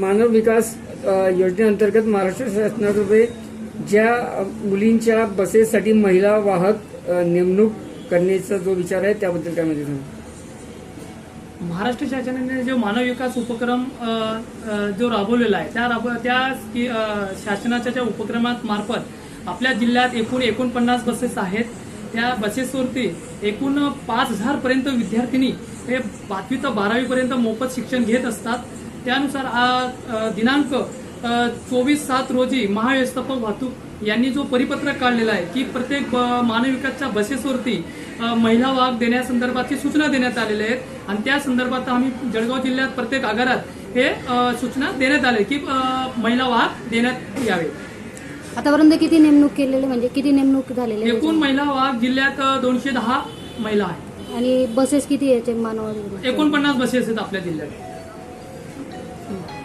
मानव विकास योजनेअंतर्गत महाराष्ट्र शासनातर्फे ज्या मुलींच्या बसेससाठी महिला वाहक नेमणूक करण्याचा जो विचार आहे त्याबद्दल काय माहिती सांगा महाराष्ट्र शासनाने जो मानव विकास उपक्रम जो राबवलेला आहे त्या राब त्या शासनाच्या ज्या उपक्रमात मार्फत आपल्या जिल्ह्यात एकूण एकोणपन्नास बसेस आहेत. त्या बसेसवरती एकूण पाच हजारपर्यंत विद्यार्थिनी हे पाचवी तर बारावीपर्यंत मोफत शिक्षण घेत असतात. त्यानुसार दिनांक चोवीस सात रोजी महाव्यवस्थापक वाहतूक यांनी जो परिपत्रक काढलेला आहे की प्रत्येक अ, मानव विकासच्या बसेसवरती महिला वाहक देण्यासंदर्भाची सूचना देण्यात आलेल्या आहेत. आणि त्या संदर्भात आम्ही जळगाव जिल्ह्यात प्रत्येक आगारात हे सूचना देण्यात आले की महिला वाहक देण्यात यावे. आतापर्यंत किती नेमणूक केलेले म्हणजे किती नेमणूक झालेले आहे? एकूण महिला वाहक जिल्ह्यात दोनशे दहा महिला आहेत. आणि बसेस किती मानव एकोणपन्नास बसेस आहेत आपल्या जिल्ह्यात. 嗯。